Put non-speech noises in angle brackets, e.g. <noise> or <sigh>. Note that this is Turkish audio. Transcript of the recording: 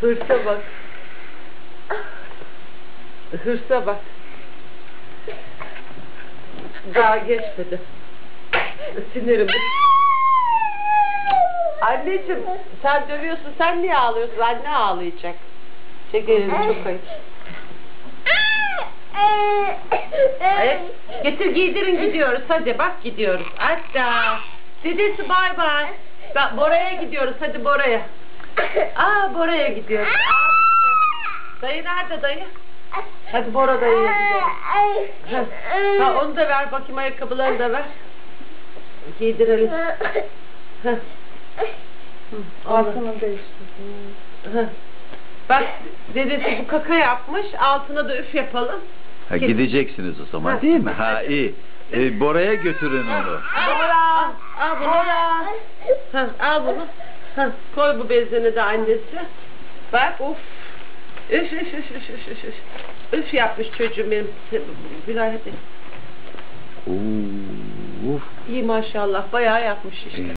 Hırsa bak. Hırsa bak. Daha geçmedi. Sinirim. Anneciğim sen dövüyorsun sen niye ağlıyorsun? Anne ağlayacak. Şekerin çok ayıp. Evet. Getir giydirin gidiyoruz. Hadi bak gidiyoruz. Hatta. Dedesi bay bay. Bora'ya gidiyoruz. Hadi Bora'ya. <laughs> Aa Bora'ya gidiyoruz. Dayı nerede dayı? Hadi Bora dayıya gidelim. Ha, onu da ver bakayım ayakkabılarını da ver. Giydirelim. <laughs> Altını değiştirdim. Bak dedesi bu kaka yapmış. Altına da üf yapalım. Ha, gideceksiniz o zaman Ha. değil mi? Ha iyi. Ee, Bora'ya götürün onu. Bora. Al bunu. Heh, al bunu. Heh, koy bu bezini de annesi. Bak uf. Üf üf üf üf üf üf. üf. Yapmış çocuğum benim. Bilal hadi. Oo, uf. İyi maşallah. Bayağı yapmış işte.